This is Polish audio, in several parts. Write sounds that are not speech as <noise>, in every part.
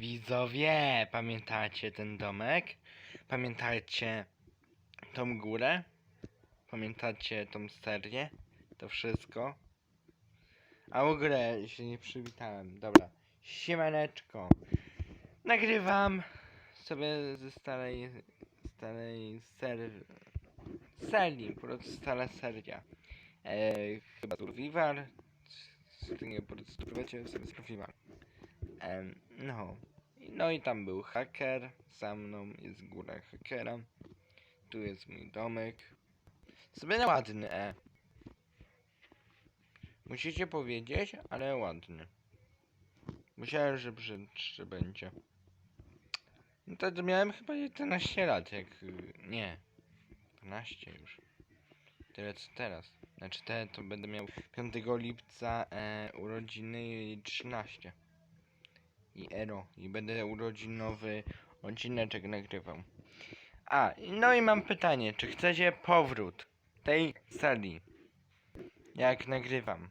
Widzowie, pamiętacie ten domek? Pamiętacie tą górę? Pamiętacie tą serię? To wszystko? A w ogóle się nie przywitałem. Dobra. Siemaneczko. Nagrywam sobie ze starej, starej ser, serii, po prostu stara seria. E, chyba Survivor. Czy nie, po prostu spróbujcie sobie Survivor. Em, no. No i tam był haker. Za mną jest góra hakera. Tu jest mój domek. Sobie ładny, e. Musicie powiedzieć, ale ładny. Musiałem, że brzydszy będzie. No to miałem chyba 11 lat, jak... Nie. 12 już. Tyle co teraz. Znaczy te to będę miał 5 lipca e, urodziny i 13 i Ero i będę urodzinowy odcineczek nagrywał. A, no i mam pytanie, czy chcecie powrót tej serii? Jak nagrywam?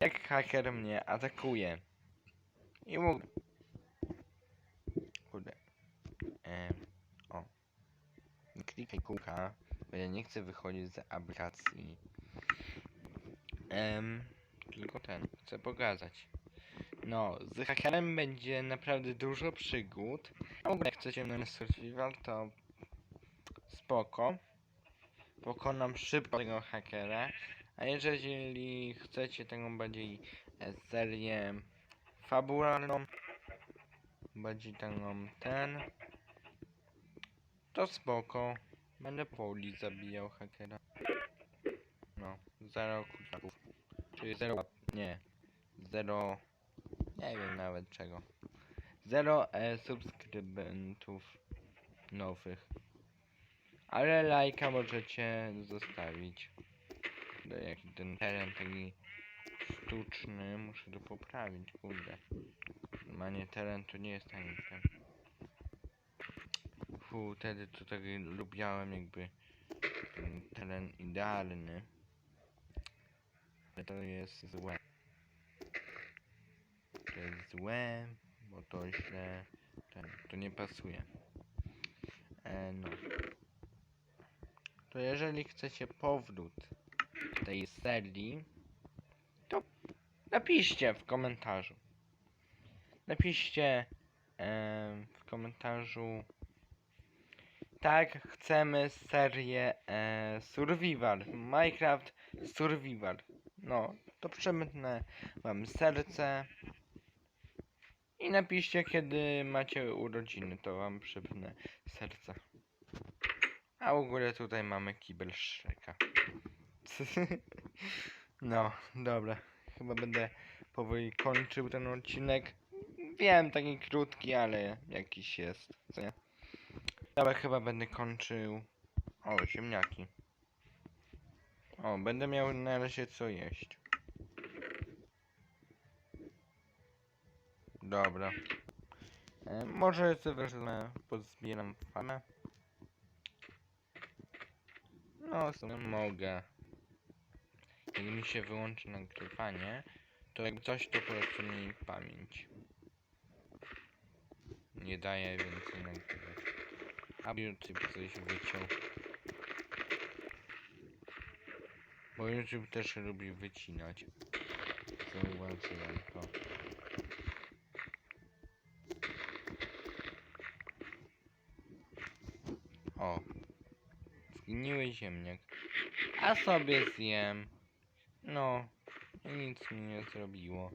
Jak haker mnie atakuje? I mógł... Kurde. Em, o. Klikaj kółka, bo ja nie chcę wychodzić z aplikacji. Em, tylko ten, chcę pokazać. No, z hakerem będzie naprawdę dużo przygód. A w ogóle jak chcecie na survival, to spoko. Pokonam szybko tego hakera. A jeżeli chcecie taką bardziej e, serię fabularną, bardziej taką ten, to spoko. Będę powoli zabijał hakera. No, zero kuzaków. Czyli zero, nie, zero nie wiem nawet czego. Zero e, subskrybentów nowych. Ale lajka możecie zostawić. Jaki ten teren taki sztuczny, muszę to poprawić, kurde. Normalnie teren to nie jest taki ten. Fu, wtedy to tak lubiałem jakby ten teren idealny. Ale to jest złe. Złe, bo to źle, ten, to nie pasuje. E, no. To jeżeli chcecie powrót tej serii, to napiszcie w komentarzu. Napiszcie em, w komentarzu tak, chcemy serię e, Survival, Minecraft Survival. No, to przemytnę wam serce. I napiszcie, kiedy macie urodziny, to wam przypnę serce. A w ogóle tutaj mamy kibel Shreka. <laughs> No, dobra. Chyba będę powoli kończył ten odcinek. Wiem, taki krótki, ale jakiś jest, co nie? Dobra, chyba będę kończył... O, ziemniaki. O, będę miał na razie co jeść. Dobra. E, może sobie wezmę, pozbieram fanę. No, w sumie mogę. Jak mi się wyłączy nagrywanie, to jak coś, to po mi pamięć. Nie daje więcej nagrywać. A YouTube coś wyciął. Bo YouTube też lubi wycinać. Zauważyłem to. Zgniły ziemniak. A sobie zjem. No. Nic mi nie zrobiło.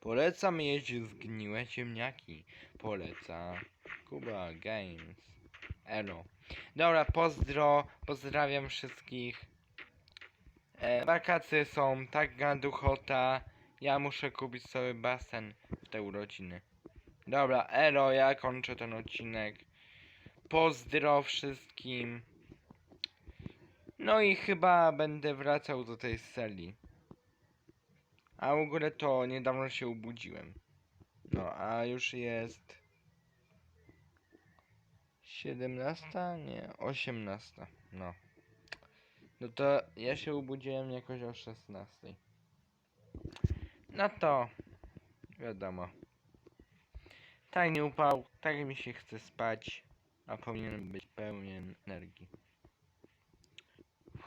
Polecam jeść zgniłe ziemniaki. Poleca Kuba Games. Elo. Dobra, pozdro. Pozdrawiam wszystkich. E, wakacje są tak gaduchota. Ja muszę kupić sobie basen w te urodziny. Dobra, elo, ja kończę ten odcinek. Pozdro wszystkim. No i chyba będę wracał do tej serii. A w ogóle to niedawno się obudziłem. No, a już jest 17? Nie, 18. No. No to ja się obudziłem jakoś o 16. No to wiadomo. Tak nie upał, tak mi się chce spać, a powinienem być pełen energii.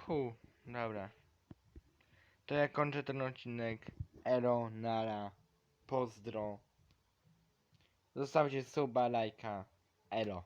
Fu, dobra. To ja kończę ten odcinek. Elo, nara, pozdro. Zostawcie suba, lajka. Elo.